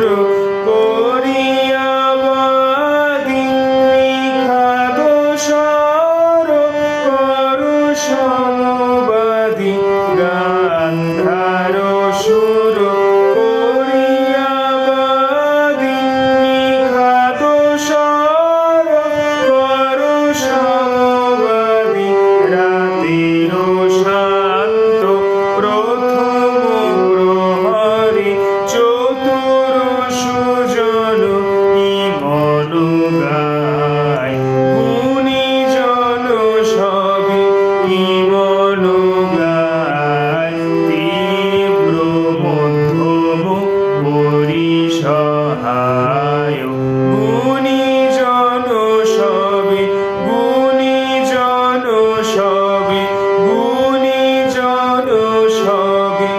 Yeah. সহায়। গুণী জন সবে গুণী জন সবে গুণী জন সবে।